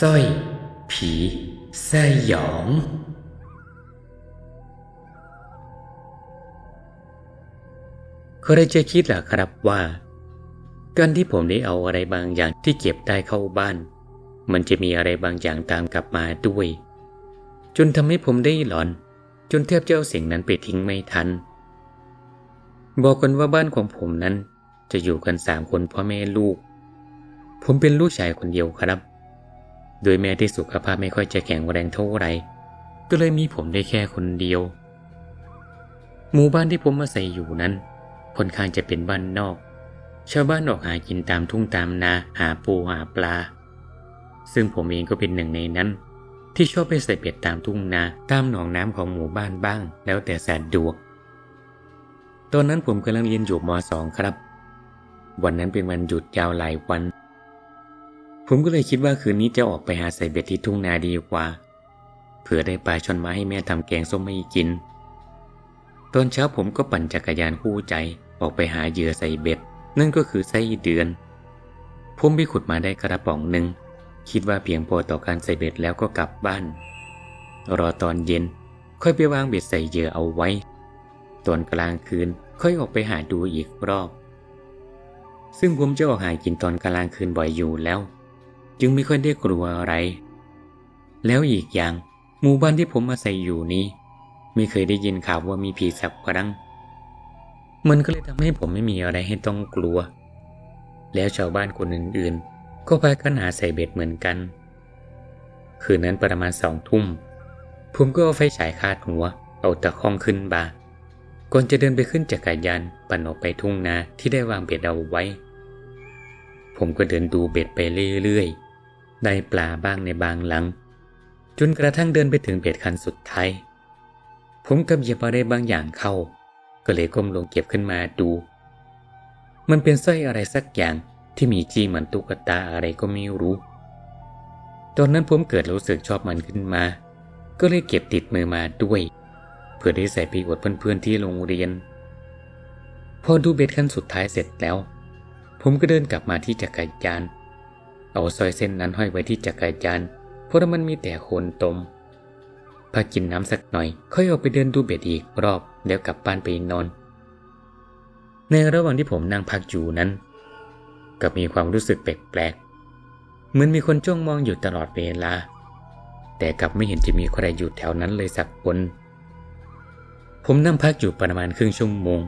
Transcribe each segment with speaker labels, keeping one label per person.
Speaker 1: สร้อย ผี สยอง ใครจะคิดล่ะครับว่า การที่ผมได้เอาอะไรบางอย่างที่เก็บได้เข้าบ้าน มันจะมีอะไรบางอย่างตามกลับมาด้วย จนทำให้ผมได้หลอน จนแทบจะเอาสิ่งนั้นไปทิ้งไม่ทัน บอกกันว่าบ้านของผมนั้นจะอยู่กันสามคนพ่อแม่ลูก ผมเป็นลูกชายคนเดียวครับ โดยแม่ที่สุขภาพไม่ค่อยจะแข็งแรงเท่าไหร่ก็เลยมีผมได้แค่คนเดียว หมู่บ้านที่ผมมาใส่อยู่นั้นค่อนข้างจะเป็นบ้านนอก ชาวบ้านออกหากินตามทุ่งตามนาหาปูหาปลา ซึ่งผมเองก็เป็นหนึ่งในนั้น ที่ชอบไปใส่เบ็ดตามทุ่งนาตามหนองน้ำของหมู่บ้านบ้าง แล้วแต่สะดวก ตอนนั้นผมกำลังเรียนอยู่มสองครับ วันนั้นเป็นวันหยุดยาวหลายวัน ผมก็เลยคิดว่าคืนนี้จะออกไปหาใส่เบ็ดที่ทุ่งนาดีกว่า เผื่อได้ปลาชอนมาให้แม่ทำแกงส้มให้กิน ตอนเช้าผมก็ปั่นจักรยานคู่ใจออกไปหาเหยื่อใส่เบ็ด นั่นก็คือไส้เดือน ผมไปขุดมาได้กระป๋องหนึ่ง คิดว่าเพียงพอต่อการใส่เบ็ดแล้วก็กลับบ้าน รอตอนเย็น ค่อยไปวางเบ็ดใส่เหยื่อเอาไว้ ตอนกลางคืนค่อยออกไปหาดูอีกรอบ ซึ่งผมจะออกหากินตอนกลางคืนบ่อยอยู่แล้ว จึงไม่ค่อยได้กลัวอะไร แล้วอีกอย่าง หมู่บ้านที่ผมมาใส่อยู่นี้ ไม่เคยได้ยินข่าวว่ามีผีสักครั้ง มันก็เลยทำให้ผมไม่มีอะไรให้ต้องกลัว แล้วชาวบ้านคนอื่นๆ ก็พากันหาใส่เบ็ดเหมือนกัน คืนนั้นประมาณสองทุ่ม ผมก็เอาไฟฉายคาดหัว เอาตะข้องขึ้นบ่าก่อนจะเดินไปขึ้นจักรยานปั่นออกไปทุ่งนาที่ได้วางเบ็ดเอาไว้ ผมก็เดินดูเบ็ดไปเรื่อยๆ ได้ปลาบ้างในบางหลัง จนกระทั่งเดินไปถึงเบ็ดคันสุดท้าย ผมกับเหยียบอะไรบางอย่างเข้า ก็เลยก้มลงเก็บขึ้นมาดู มันเป็นสร้อยอะไรสักอย่างที่มีจี้เหมือนตุ๊กตาอะไรก็ไม่รู้ ตอนนั้นผมเกิดรู้สึกชอบมันขึ้นมา ก็เลยเก็บติดมือมาด้วย เพื่อได้ใส่ไปอวดเพื่อนๆที่โรงเรียน พอดูเบ็ดขั้นสุดท้ายเสร็จแล้ว ผมก็เดินกลับมาที่จักรยาน เอาสร้อยเส้นนั้นห้อยไว้ที่จักรยานเพราะมันมีแต่โคนตมพักกินน้ำสักหน่อย ค่อยออกไปเดินดูเบ็ดอีกรอบแล้วกลับบ้านไปนอน ในระหว่างที่ผมนั่งพักอยู่นั้นก็มีความรู้สึกแปลกๆ เหมือนมีคนจ้องมองอยู่ตลอดเวลา แต่กลับไม่เห็นจะมีใครอยู่แถวนั้นเลยสักคน ผมนั่งพักอยู่ประมาณครึ่งชั่วโมง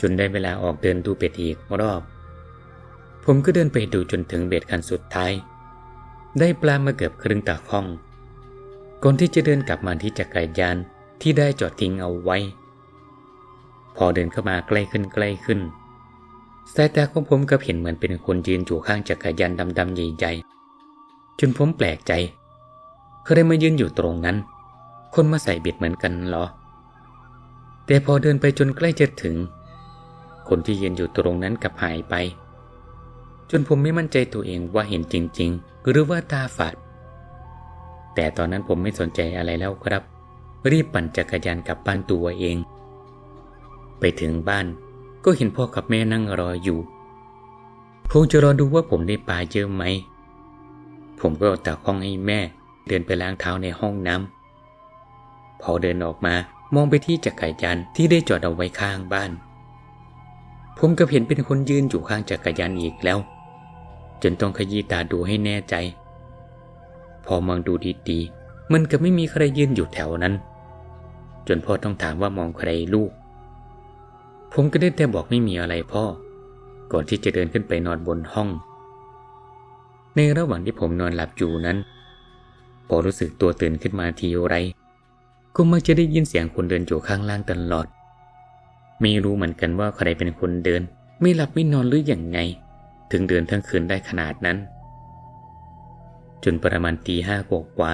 Speaker 1: จนได้เวลาออกเดินดูเบ็ดอีกรอบ ผมก็เดินไปดูจนถึงเบ็ดคันสุดท้าย ได้ปลามาเกือบครึ่งตาข้อง ก่อนที่จะเดินกลับมาที่จักรยานที่ได้จอดทิ้งเอาไว้ พอเดินเข้ามาใกล้ขึ้นใกล้ขึ้นสายตาของผมก็เห็นเหมือนเป็นคนยืนอยู่ข้างจักรยานดำๆใหญ่ๆจนผมแปลกใจใครมายืนอยู่ตรงนั้น คนมาใส่เบ็ดเหมือนกันเหรอ แต่พอเดินไปจนใกล้จะถึง คนที่ยืนอยู่ตรงนั้นกลับหายไป จนผมไม่มั่นใจตัวเองว่าเห็นจริง ๆ หรือว่าตาฝาด แต่ตอนนั้นผมไม่สนใจอะไรแล้วครับ รีบปั่นจักรยานกลับบ้านตัวเอง ไปถึงบ้านก็เห็นพ่อกับแม่นั่งรออยู่คงจะรอดูว่าผมได้ปลาเยอะไหม ผมก็อาตากห้องให้แม่ เดินไปล้างเท้าในห้องน้ำพอเดินออกมามองไปที่จักรยานที่ได้จอดเอาไว้ข้างบ้าน ผมก็เห็นเป็นคนยืนอยู่ข้างจักรยานอีกแล้ว จนต้องขยี้ตาดูให้แน่ใจ พอมองดูดีๆ มันก็ไม่มีใครยืนอยู่แถวนั้น จนพ่อต้องถามว่ามองใครลูก ผมก็ได้แต่บอกไม่มีอะไรพ่อ ก่อนที่จะเดินขึ้นไปนอนบนห้อง ในระหว่างที่ผมนอนหลับอยู่นั้น พอรู้สึกตัวตื่นขึ้นมาทีไร ก็มักจะได้ยินเสียงคนเดินอยู่ข้างล่างตลอด ไม่รู้เหมือนกันว่าใครเป็นคนเดิน ไม่หลับไม่นอนหรืออย่างไง ถึงเดินทั้งคืนได้ขนาดนั้น จนประมาณตีห้ากว่า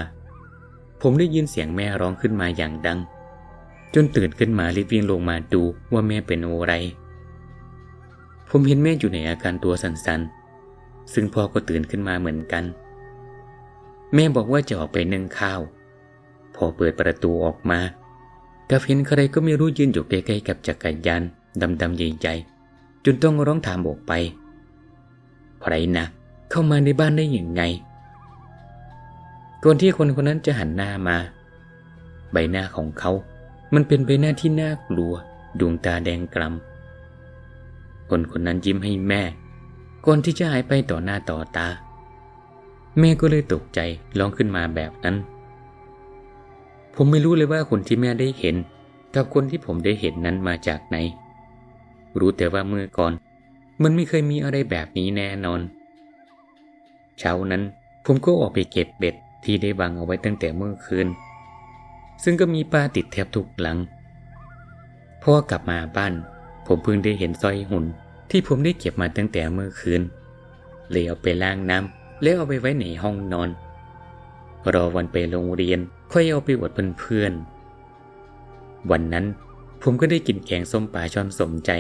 Speaker 1: ผมได้ยินเสียงแม่ร้องขึ้นมาอย่างดัง จนตื่นขึ้นมารีบวิ่งลงมาดูว่าแม่เป็นอะไร ผมเห็นแม่อยู่ในอาการตัวสั่นๆ ซึ่งพ่อก็ตื่นขึ้นมาเหมือนกัน แม่บอกว่าจะออกไปนึ่งข้าว พอเปิดประตูออกมากับเห็นใครก็ไม่รู้ยืนอยู่ใกล้ๆกับจักรยานดำๆใหญ่ๆจนต้องร้องถามออกไป ใครนะ เข้ามาในบ้านได้อย่างไงก่อนที่คนคนนั้นจะหันหน้ามา ใบหน้าของเขา มันเป็นใบหน้าที่น่ากลัว ดวงตาแดงกล่ำคนคนนั้นยิ้มให้แม่ ก่อนที่จะหายไปต่อหน้าต่อตา แม่ก็เลยตกใจร้องขึ้นมาแบบนั้น ผมไม่รู้เลยว่าคนที่แม่ได้เห็น กับคนที่ผมได้เห็นนั้นมาจากไหน รู้แต่ว่าเมื่อก่อน มันไม่เคยมีอะไรแบบนี้แน่นอน เช้านั้นผมก็ออกไปเก็บเบ็ดที่ได้วางเอาไว้ตั้งแต่เมื่อคืน ซึ่งก็มีปลาติดแทบทุกหลังพอกลับมาบ้าน ผมเพิ่งได้เห็นสร้อยหุ่น ที่ผมได้เก็บมาตั้งแต่เมื่อคืนเลยเอาไปล้างน้ำแล้วเอาไปไว้ในห้องนอน รอวันไปโรงเรียนค่อยเอาไปอวดเพื่อนๆวันนั้นผมก็ได้กินแกงส้มปลาช่อนสมใจ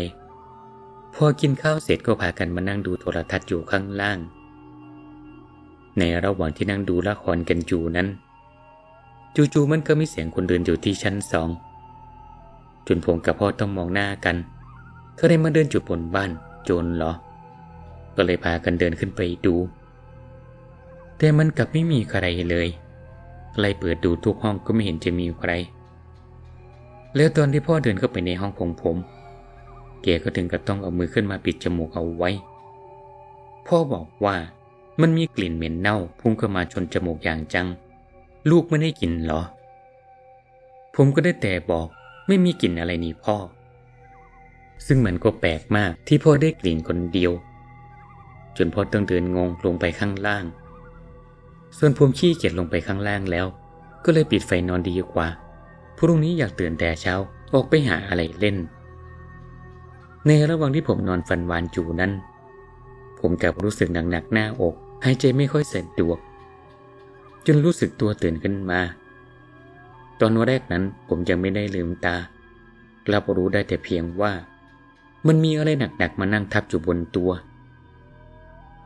Speaker 1: พอกินข้าวเสร็จก็พากันมานั่งดูโทรทัศน์อยู่ข้างล่าง ในระหว่างที่นั่งดูละครกันอยู่นั้น จู่ๆมันก็มีเสียงคนเดินอยู่ที่ชั้นสองจนผมกับพ่อต้องมองหน้ากันเขาได้มาเดินจุดบนบ้านโจรเหรอ ก็เลยพากันเดินขึ้นไปดู แต่มันกลับไม่มีใครเลยไล่เปิดดูทุกห้องก็ไม่เห็นจะมีใคร แล้วตอนที่พ่อเดินเข้าไปในห้องของผม แกก็ถึงกับต้องเอามือขึ้นมาปิดจมูกเอาไว้ พ่อบอกว่ามันมีกลิ่นเหม็นเน่าพุ่งเข้ามาชนจมูกอย่างจัง ลูกไม่ได้กลิ่นเหรอ ผมก็ได้แต่บอกไม่มีกลิ่นอะไรนี่พ่อ ซึ่งมันก็แปลกมากที่พ่อได้กลิ่นคนเดียว จนพ่อต้องเดินงงลงไปข้างล่าง ส่วนผมขี้เกียจลงไปข้างล่างแล้ว ก็เลยปิดไฟนอนดีกว่าพรุ่งนี้อยากตื่นแต่เช้าออกไปหาอะไรเล่น ในระหว่างที่ผมนอนฝันหวานจูนั้น ผมกลับรู้สึกหนักๆหน้าอกหายใจไม่ค่อยสะดวก จนรู้สึกตัวตื่นขึ้นมา ตอนแรกนั้นผมยังไม่ได้ลืมตากลับรู้ได้แต่เพียงว่า มันมีอะไรหนักๆมานั่งทับอยู่บนตัว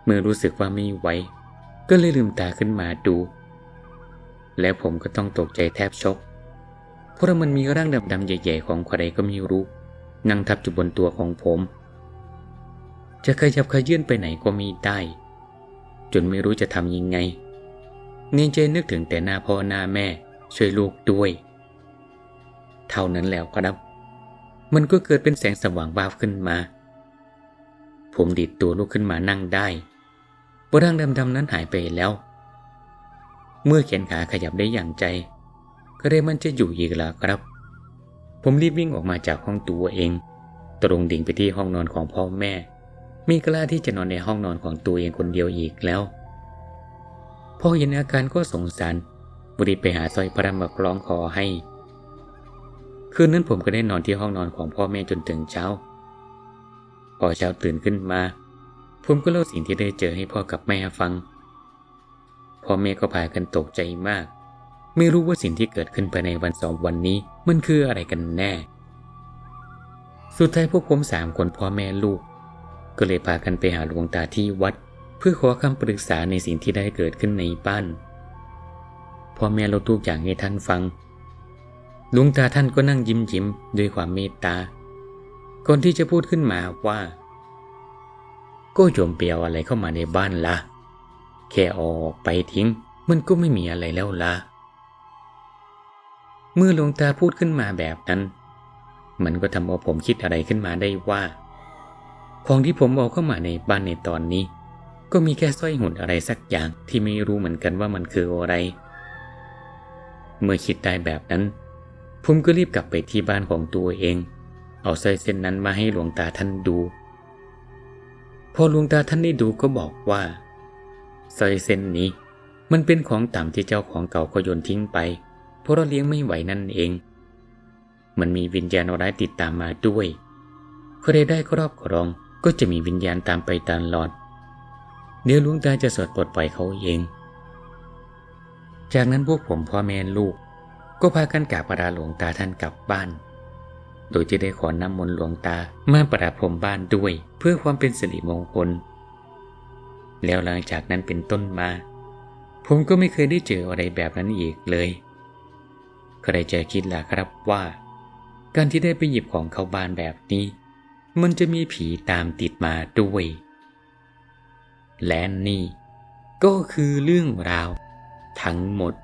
Speaker 1: เมื่อรู้สึกว่าไม่ไหวก็เลยลืมตาขึ้นมาดู แล้วผมก็ต้องตกใจแทบช็อกเพราะมันมีร่างดำๆใหญ่ๆของใครก็ไม่รู้ นั่งทับอยู่บนตัวของผม จะขยับขยื่นไปไหนก็ม่ได้ จนไม่รู้จะทำยังไงเนนเจนึกถึงแต่หน้าพ่อหน้าแม่ ช่วยลูกด้วย เท่านั้นแล้วครับ มันก็เกิดเป็นแสงสว่างวาบขึ้นมา ผมดิดตัวลุกขึ้นมานั่งได้บร่างดำๆนั้นหายไปแล้ว เมื่อแขนขาขยับได้อย่างใจ ก็เลยมันจะอยู่อีกแล้วครับ ผมรีบวิ่งออกมาจากห้องตัวเอง ตรงดิ่งไปที่ห้องนอนของพ่อแม่มีกล้าที่จะนอนในห้องนอนของตัวเองคนเดียวอีกแล้วพ่อเห็นอาการก็สงสารบรีบไปหาสร้อยพระมาคล้องคอให้ คืนนั้นผมก็ได้นอนที่ห้องนอนของพ่อแม่จนถึงเช้า พอเช้าตื่นขึ้นมา ผมก็เล่าสิ่งที่ได้เจอให้พ่อกับแม่ฟัง พ่อแม่ก็พากันตกใจมาก ไม่รู้ว่าสิ่งที่เกิดขึ้นภายในวันสองวันนี้ มันคืออะไรกันแน่ สุดท้ายพวกผมสามคนพ่อแม่ลูก ก็เลยพากันไปหาหลวงตาที่วัด เพื่อขอคำปรึกษาในสิ่งที่ได้เกิดขึ้นในบ้านพ่อแม่เราทุกอย่างให้ท่านฟังหลวงตาท่านก็นั่งยิ้มยิ้มด้วยความเมตตาก่อนที่จะพูดขึ้นมาว่าก็โยมเปียวอะไรเข้ามาในบ้านละ่ะ แค่ออกไปทิ้ง มันก็ไม่มีอะไรแล้วละ่ะ เมื่อหลวงตาพูดขึ้นมาแบบนั้น มันก็ทำเอาผมคิดอะไรขึ้นมาได้ว่า ของที่ผมเอาเข้ามาในบ้านในตอนนี้ ก็มีแค่สร้อยหุ่นอะไรสักอย่างที่ไม่รู้เหมือนกันว่ามันคืออะไร เมื่อคิดได้แบบนั้น ผมก็รีบกลับไปที่บ้านของตัวเอง เอาสร้อยเส้นนั้นมาให้หลวงตาท่านดู พอหลวงตาท่านได้ดูก็บอกว่าสร้อยเส้นนี้ มันเป็นของต่ำที่เจ้าของเก่าก็โยนทิ้งไป ราะเราเลี้ยงไม่ไหวนั่นเอง มันมีวิญญาณร้ายติดตามมาด้วยใครได้ครอบครองก็จะมีวิญญาณตามไปตลอด เดี๋ยวหลวงตาจะสวดปลดปล่อยเขาเอง จากนั้นพวกผมพ่อแม่ลูก ก็พากันกราบปราหลวงตาท่านกลับบ้าน โดยจะได้ขอนำมนต์หลวงตามาประดับพรมบ้านด้วย เพื่อความเป็นสิริมงคล แล้วหลังจากนั้นเป็นต้นมา ผมก็ไม่เคยได้เจออะไรแบบนั้นอีกเลย ใครจะคิดล่ะครับว่า การที่ได้ไปหยิบของเข้าบ้านแบบนี้ มันจะมีผีตามติดมาด้วย และนี่ ก็คือเรื่องราว ทั้งหมด